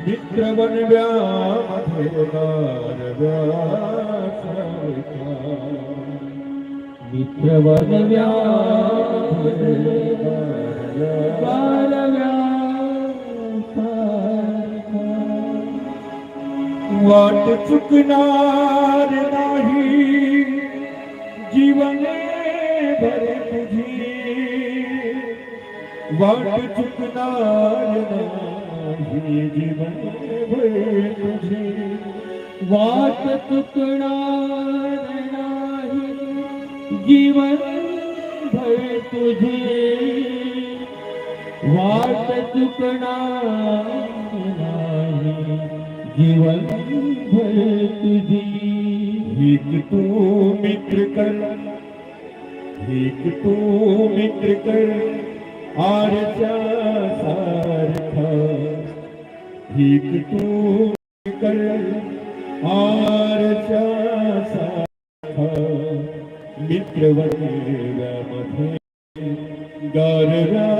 મિત્ર બનવ્યા મિત્ર બનવ્યા વાટ ચૂકનાર નાહી જીવને ભર તુજી વાટ ચૂકનાર નાહી नाही जीवने भर तुझी वाट नाही जीवन भर तुझे वाट नाही जीवन भर तुझी एक तू मित्र कर, एक तू मित्र कर आरच्या सारखा एक तू कर आरच्या सारखा मित्रमध्ये गारव्या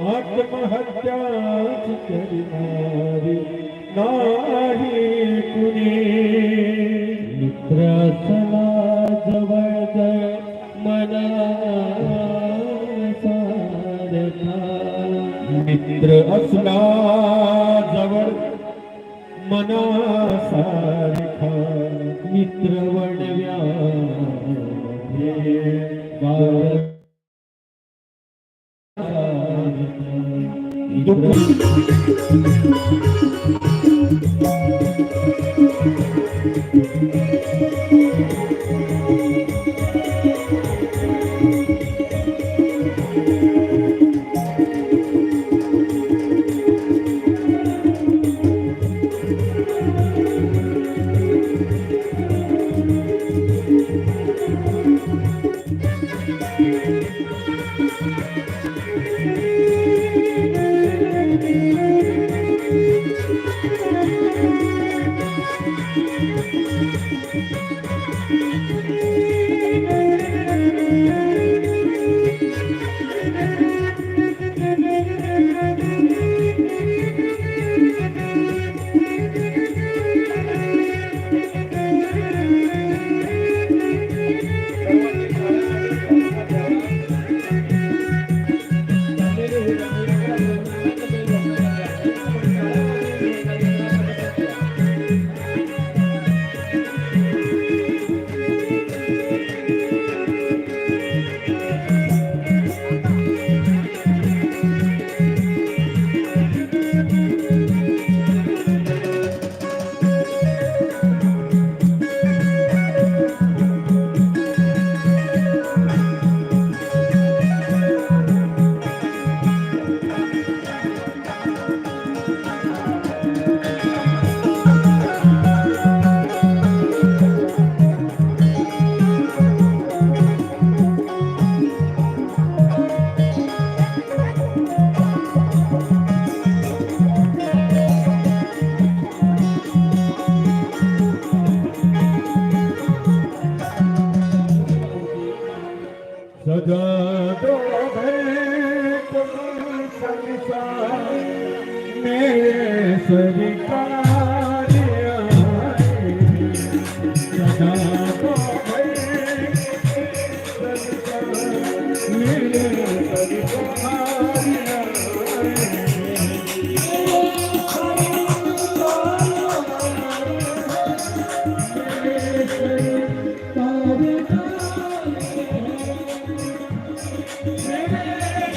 आत्महत्याच करणारी नाही कुणी. मित्र असला जवळ जवळ मना सारखा मित्र असला जवळ मनासारखा. मित्र Não, não.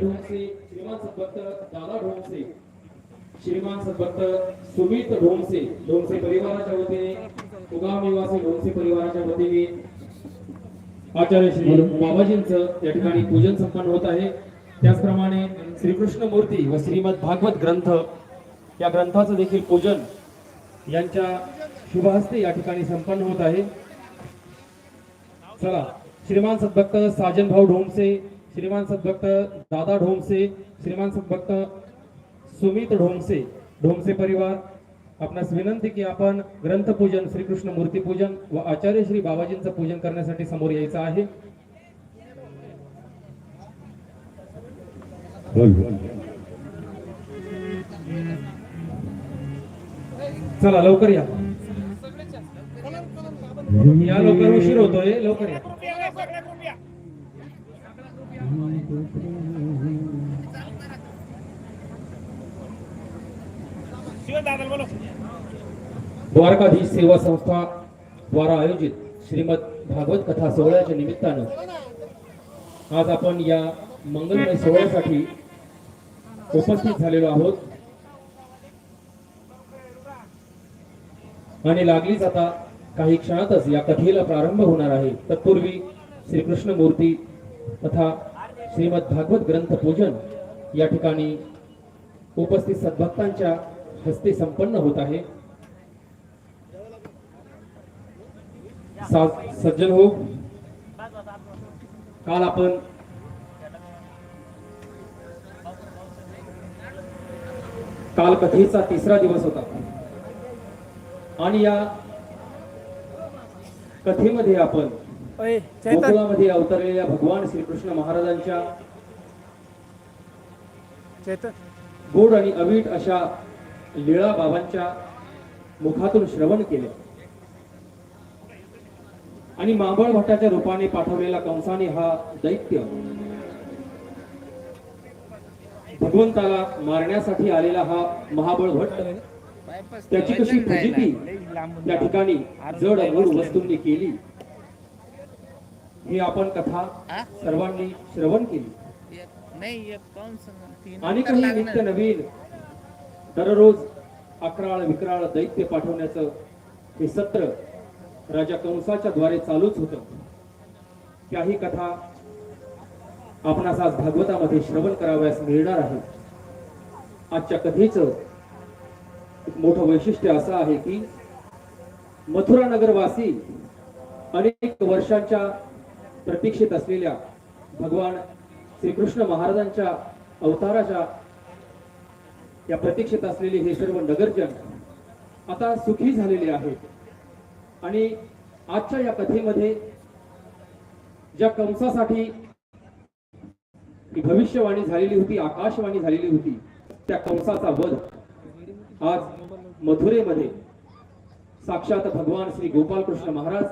श्रीमान दादा श्रीमान सुमित परिवाराच्या वतीने उगाव निवासी परिवाराच्या वतीने आचार्य श्री बाबाजींचं या ठिकाणी पूजन संपन्न होत आहे. त्याचप्रमाणे श्रीकृष्ण मूर्ती व श्रीमद भागवत ग्रंथ या ग्रंथाचं देखील पूजन यांच्या शुभहस्ते या ठिकाणी संपन्न होत आहे. चला श्रीमान सद्भक्त साजन भाऊ ढोमसे श्रीमान सद्भक्त दादा ढोमसे श्रीमान सद्भक्त सुमित ढोमसे ढोमसे परिवार आपणास विनंती की आपण ग्रंथपूजन श्रीकृष्ण मूर्ती पूजन व आचार्य श्री बाबाजींचं पूजन करण्यासाठी समोर यायचं आहे. चला लवकर या. या लवकर उशीर होतोय लवकर या. द्वारकाधीश सेवा संस्था द्वारा आयोजित श्रीमद भागवत कथा सोहळ्याच्या निमित्तानं आज आपण या मंगलमय सोहळ्यासाठी उपस्थित झालेलो आहोत. आणि लागलीच आता काही क्षणातच या कथेला प्रारंभ होणार आहे. तत्पूर्वी श्रीकृष्ण मूर्ती तथा श्रीमद भागवत ग्रंथ पूजन या ठिकाणी उपस्थित सद्भक्तांच्या हस्ते संपन्न होत आहे. सज्जन हो. काल आपण काल कथेचा तिसरा दिवस होता. आणि या कथेमध्ये आपण गोकुळामध्ये अवतरलेल्या भगवान श्रीकृष्ण महाराजांच्या गोड आणि अवीट अशा लीळा बाबांच्या मुखातून श्रवण केले. आणि मांबळ भट्टाच्या रूपाने पाठवलेला कंसाने हा दैत्य भगवंताला मारण्यासाठी आलेला हा महाबळ भट्ट त्याची कशी फजिती त्या ठिकाणी जड अमूड वस्तूंनी केली ही आपण कथा सर्वांनी श्रवण केली. आणि काही. नित्य नवीन दररोज अकराळ विक्राळ दैत्य पाठवण्याचं हे सत्र राजा कंसाच्या द्वारे चालूच होत. त्याही कथा आपणास आज भागवतामध्ये श्रवण करावयास मिळणार आहे. आजच्या कथेचं एक मोठं वैशिष्ट्य असं आहे की मथुरा नगरवासी अनेक वर्षांच्या प्रतीक्षेत असलेल्या भगवान श्रीकृष्ण महाराजांच्या अवताराच्या या प्रतीक्षेत असलेले हे सर्व नगरजन आता सुखी झालेले आहेत. आणि आजच्या या कथेमध्ये ज्या कंसासाठी भविष्यवाणी झालेली होती आकाशवाणी झालेली होती त्या कंसाचा वध आज मथुरेमध्ये साक्षात भगवान श्री गोपाल कृष्ण महाराज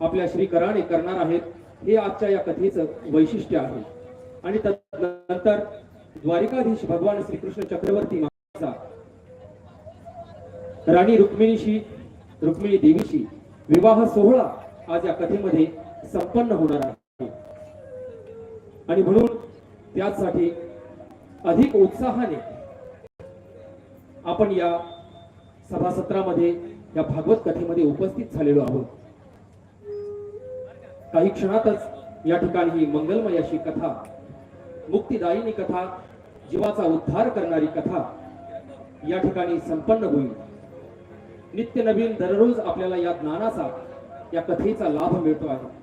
आपल्या श्रीकराने करणार आहेत हे आजच्या या कथेचं वैशिष्ट्य आहे. आणि नंतर द्वारिकाधीश भगवान श्रीकृष्ण चक्रवर्ती महाराजा राणी रुक्मिणीशी रुक्मिणी देवीशी विवाह सोहळा आज या कथेमध्ये संपन्न होणार आहे. आणि म्हणून त्याचसाठी अधिक उत्साहाने आपण या सभासत्रामध्ये या भागवत कथेमध्ये उपस्थित झालेलो आहोत. काही क्षणातच या ठिकाणी ही मंगलमय अशी कथा मुक्तिदायिनी कथा जीवाचा उद्धार करणारी कथा या ठिकाणी संपन्न होईल. नित्य नवीन दररोज आपल्याला या ज्ञानाचा या कथेचा लाभ मिळतो आहे.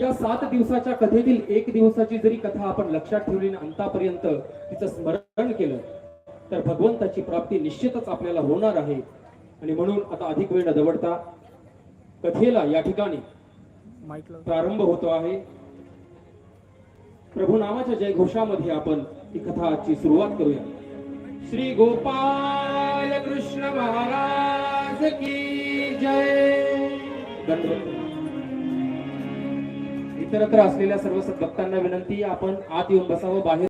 या सात दिवसाच्या कथेतील एक दिवसाची जरी कथा आपण लक्षात ठेवली आणि अंतापर्यंत तिचं स्मरण केलं तर भगवंताची प्राप्ती निश्चितच आपल्याला होणार आहे. आणि म्हणून आता अधिक वेळ न दवडता कथेला या ठिकाणी प्रारंभ होतो आहे. प्रभू नावाच्या जयघोषामध्ये आपण ही कथा आजची सुरुवात करूया. श्री गोपाल कृष्ण महाराज की जय. इतरत्र असलेल्या सर्व भक्तांना विनंती आपण आत येऊन बसावं बाहेर